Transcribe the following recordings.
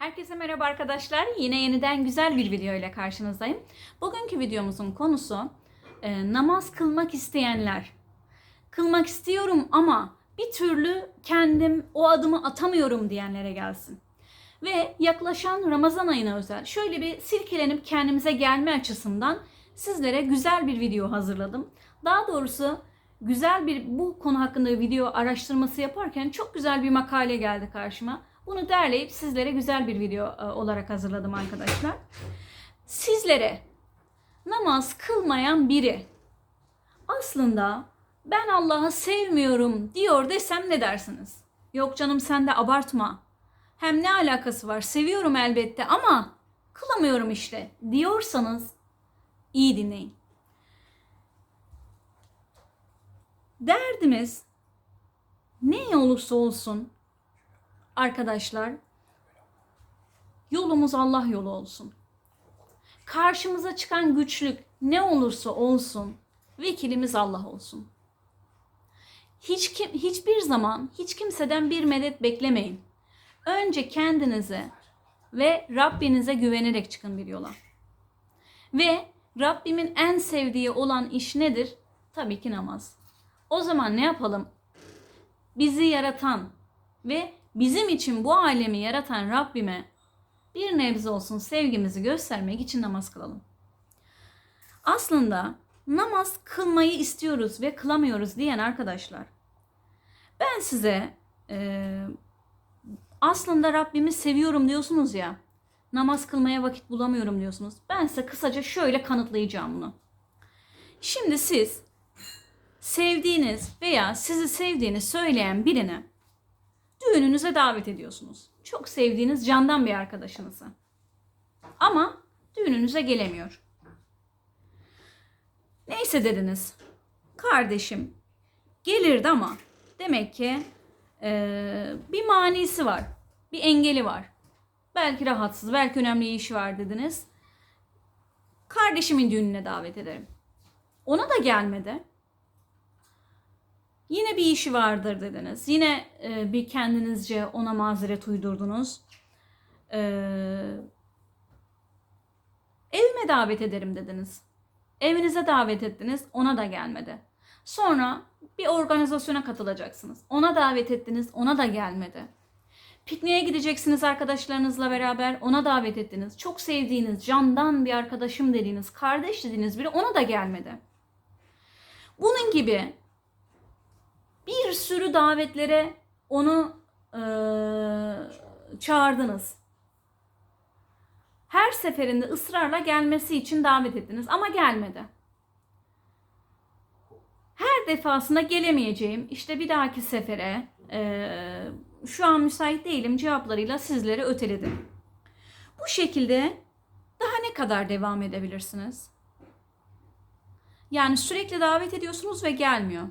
Herkese merhaba arkadaşlar. Yine yeniden güzel bir video ile karşınızdayım. Bugünkü videomuzun konusu e, namaz kılmak isteyenler. Kılmak istiyorum ama bir türlü kendim o adımı atamıyorum diyenlere gelsin. Ve yaklaşan Ramazan ayına özel şöyle bir silkelenip kendimize gelme açısından sizlere güzel bir video hazırladım. Daha doğrusu güzel bir bu konu hakkında video araştırması yaparken çok güzel bir makale geldi karşıma. Bunu derleyip sizlere güzel bir video e, olarak hazırladım arkadaşlar. Sizlere namaz kılmayan biri aslında ben Allah'ı sevmiyorum diyor desem ne dersiniz? Yok canım sen de abartma. Hem ne alakası var? Seviyorum elbette ama kılamıyorum işte diyorsanız iyi dinleyin. Derdimiz ne olursa olsun arkadaşlar yolumuz Allah yolu olsun. Karşımıza çıkan güçlük ne olursa olsun vekilimiz Allah olsun. Hiç kim, hiçbir zaman hiç kimseden bir medet beklemeyin. Önce kendinize ve Rabbinize güvenerek çıkın bir yola. Ve Rabbimin en sevdiği olan iş nedir? Tabii ki namaz. O zaman ne yapalım? Bizi yaratan ve bizim için bu alemi yaratan Rabbime bir nebze olsun sevgimizi göstermek için namaz kılalım. Aslında namaz kılmayı istiyoruz ve kılamıyoruz diyen arkadaşlar. Ben size e, aslında Rabbimi seviyorum diyorsunuz ya. Namaz kılmaya vakit bulamıyorum diyorsunuz. Ben size kısaca şöyle kanıtlayacağım bunu. Şimdi siz sevdiğiniz veya sizi sevdiğini söyleyen birine düğününüze davet ediyorsunuz. Çok sevdiğiniz candan bir arkadaşınızı. Ama düğününüze gelemiyor. Neyse dediniz. Kardeşim gelirdi ama demek ki eee, bir manisi var. Bir engeli var. Belki rahatsız, belki önemli işi var dediniz. Kardeşimin düğününe davet ederim. Ona da gelmedi. Yine bir işi vardır dediniz. Yine e, bir kendinizce ona mazeret uydurdunuz. E, evime davet ederim dediniz. Evinize davet ettiniz, ona da gelmedi. Sonra bir organizasyona katılacaksınız. Ona davet ettiniz, ona da gelmedi. Pikniğe gideceksiniz arkadaşlarınızla beraber, ona davet ettiniz. Çok sevdiğiniz, candan bir arkadaşım dediğiniz, kardeş dediğiniz biri ona da gelmedi. Bunun gibi bir sürü davetlere onu eee, çağırdınız. Her seferinde ısrarla gelmesi için davet ettiniz ama gelmedi. Her defasında gelemeyeceğim işte bir dahaki sefere eee, şu an müsait değilim cevaplarıyla sizlere öteledim. Bu şekilde daha ne kadar devam edebilirsiniz? Yani sürekli davet ediyorsunuz ve gelmiyor.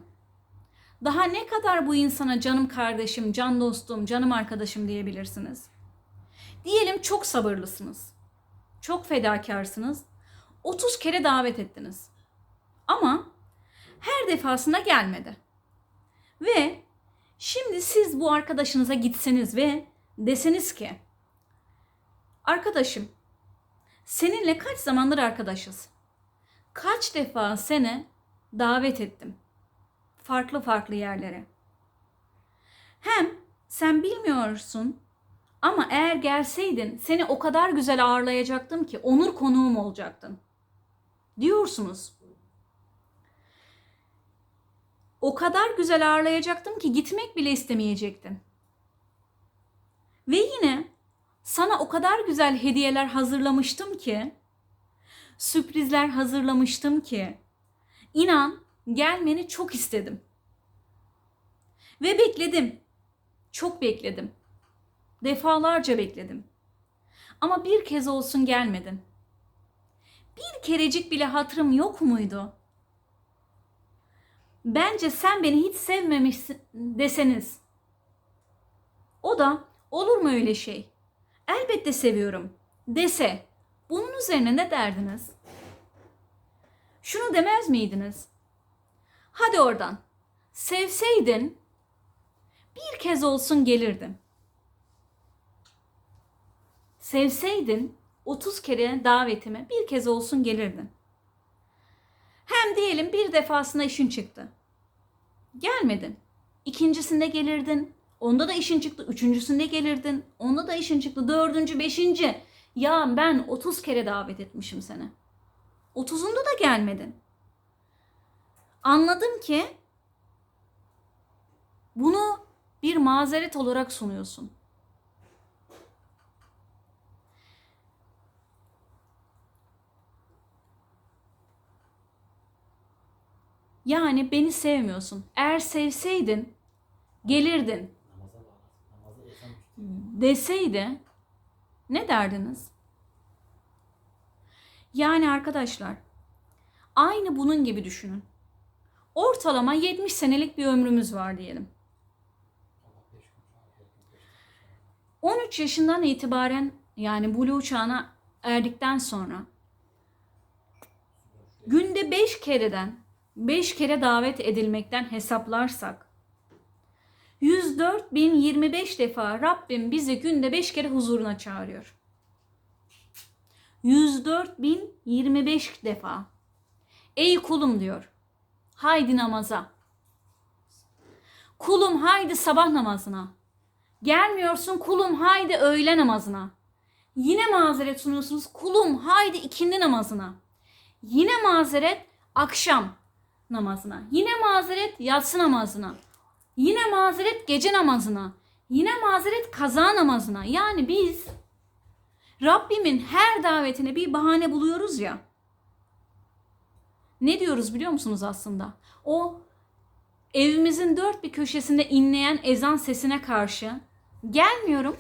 Daha ne kadar bu insana canım kardeşim, can dostum, canım arkadaşım diyebilirsiniz? Diyelim çok sabırlısınız. Çok fedakarsınız. 30 kere davet ettiniz. Ama her defasında gelmedi. Ve şimdi siz bu arkadaşınıza gitseniz ve deseniz ki Arkadaşım, seninle kaç zamandır arkadaşız? Kaç defa seni davet ettim? Farklı farklı yerlere. Hem sen bilmiyorsun ama eğer gelseydin seni o kadar güzel ağırlayacaktım ki onur konuğum olacaktın. Diyorsunuz. O kadar güzel ağırlayacaktım ki gitmek bile istemeyecektin. Ve yine sana o kadar güzel hediyeler hazırlamıştım ki, sürprizler hazırlamıştım ki, inan gelmeni çok istedim. Ve bekledim. Çok bekledim. Defalarca bekledim. Ama bir kez olsun gelmedin. Bir kerecik bile hatırım yok muydu? Bence sen beni hiç sevmemişsin deseniz. O da olur mu öyle şey? Elbette seviyorum dese bunun üzerine ne derdiniz? Şunu demez miydiniz? Hadi oradan. Sevseydin bir kez olsun gelirdim. sevseydin 30 kere davetime bir kez olsun gelirdin. Hem diyelim bir defasında işin çıktı. Gelmedin. İkincisinde gelirdin. Onda da işin çıktı. Üçüncüsünde gelirdin. Onda da işin çıktı. Dördüncü, beşinci. Ya ben 30 kere davet etmişim seni. 30'unda da gelmedin. Anladım ki bunu bir mazeret olarak sunuyorsun. Yani beni sevmiyorsun. Eğer sevseydin gelirdin deseydi ne derdiniz? Yani arkadaşlar aynı bunun gibi düşünün. Ortalama 70 senelik bir ömrümüz var diyelim. Allah beş gün sonra her gün beş gün. 13 yaşından itibaren yani buluğ çağına erdikten sonra günde 5 kereden 5 kere davet edilmekten hesaplarsak 104.025 defa Rabbim bizi günde 5 kere huzuruna çağırıyor. 104.025 defa. Ey kulum diyor. Haydi namaza. Kulum haydi sabah namazına. Gelmiyorsun kulum haydi öğle namazına. Yine mazeret sunuyorsunuz kulum haydi ikindi namazına. Yine mazeret akşam namazına. Yine mazeret yatsı namazına. Yine mazeret gece namazına. Yine mazeret kaza namazına. Yani biz Rabbimin her davetine bir bahane buluyoruz ya. Ne diyoruz biliyor musunuz aslında? O evimizin dört bir köşesinde inleyen ezan sesine karşı gelmiyorum.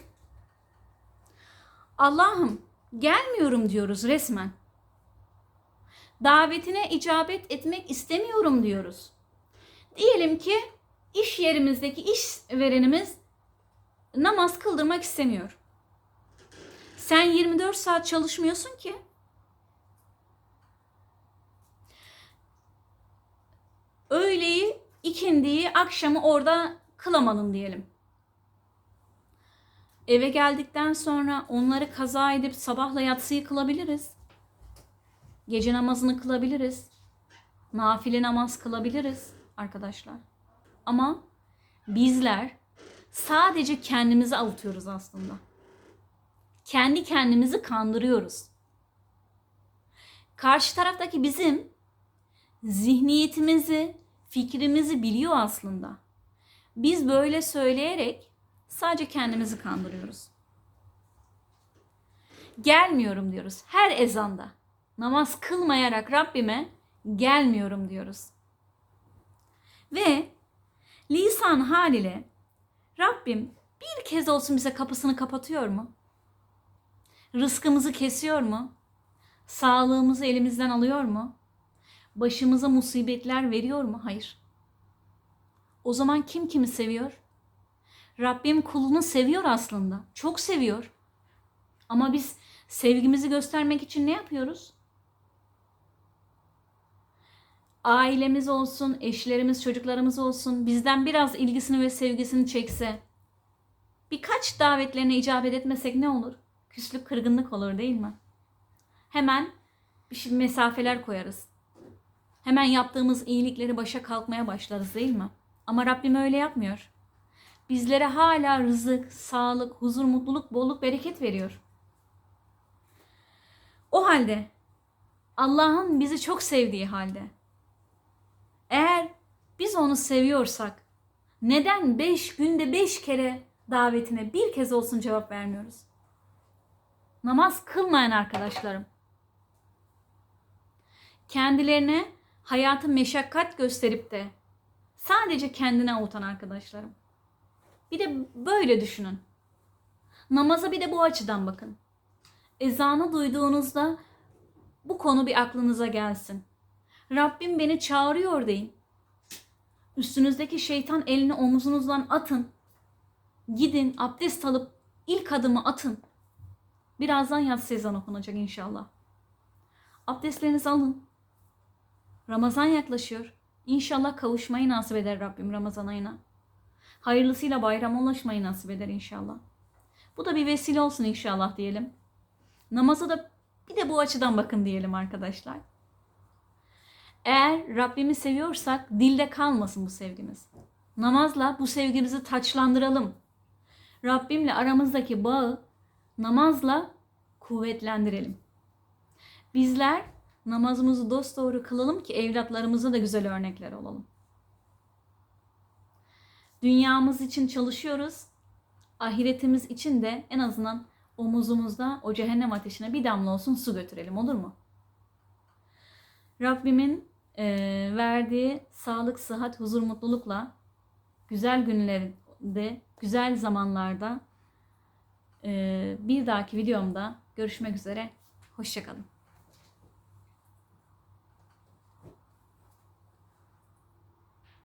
Allah'ım gelmiyorum diyoruz resmen. Davetine icabet etmek istemiyorum diyoruz. Diyelim ki iş yerimizdeki işverenimiz namaz kıldırmak istemiyor. Sen 24 saat çalışmıyorsun ki. Öğleyi, ikindiyi, akşamı orada kılamadın diyelim. Eve geldikten sonra onları kaza edip sabahla yatsıyı kılabiliriz. Gece namazını kılabiliriz. Nafile namaz kılabiliriz arkadaşlar. Ama bizler sadece kendimizi avutuyoruz aslında. Kendi kendimizi kandırıyoruz. Karşı taraftaki bizim zihniyetimizi, fikrimizi biliyor aslında. Biz böyle söyleyerek sadece kendimizi kandırıyoruz. Gelmiyorum diyoruz her ezanda. Namaz kılmayarak Rabbime gelmiyorum diyoruz. Ve lisan hal ile Rabbim bir kez olsun bize kapısını kapatıyor mu? Rızkımızı kesiyor mu? Sağlığımızı elimizden alıyor mu? Başımıza musibetler veriyor mu? Hayır. O zaman kim kimi seviyor? Rabbim kulunu seviyor aslında. Çok seviyor. Ama biz sevgimizi göstermek için ne yapıyoruz? Ailemiz olsun, eşlerimiz, çocuklarımız olsun bizden biraz ilgisini ve sevgisini çekse, birkaç davetlerine icabet etmesek ne olur? Küslük, kırgınlık olur değil mi? Hemen bir şey, mesafeler koyarız. Hemen yaptığımız iyilikleri başa kalkmaya başlarız değil mi? Ama Rabbim öyle yapmıyor. Bizlere hala rızık, sağlık, huzur, mutluluk, bolluk, bereket veriyor. O halde Allah'ın bizi çok sevdiği halde eğer biz onu seviyorsak neden beş günde beş kere davetine bir kez olsun cevap vermiyoruz? Namaz kılmayan arkadaşlarım kendilerine hayatı meşakkat gösterip de sadece kendine avutan arkadaşlarım. Bir de böyle düşünün. Namaza bir de bu açıdan bakın. Ezanı duyduğunuzda bu konu bir aklınıza gelsin. Rabbim beni çağırıyor deyin. Üstünüzdeki şeytan elini omzunuzdan atın. Gidin abdest alıp ilk adımı atın. Birazdan yatsı ezan okunacak inşallah. Abdestlerinizi alın. Ramazan yaklaşıyor. İnşallah kavuşmayı nasip eder Rabbim Ramazan ayına. Hayırlısıyla bayram ulaşmayı nasip eder inşallah. Bu da bir vesile olsun inşallah diyelim. Namaza da bir de bu açıdan bakın diyelim arkadaşlar. Eğer Rabbimi seviyorsak dilde kalmasın bu sevgimiz. Namazla bu sevgimizi taçlandıralım. Rabbimle aramızdaki bağı namazla kuvvetlendirelim. Bizler namazımızı dosdoğru kılalım ki evlatlarımıza da güzel örnekler olalım. Dünyamız için çalışıyoruz. Ahiretimiz için de en azından omuzumuzda o cehennem ateşine bir damla olsun su götürelim olur mu? Rabbimin eee, verdiği sağlık, sıhhat, huzur, mutlulukla güzel günlerde, güzel zamanlarda eee, bir dahaki videomda görüşmek üzere. Hoşçakalın.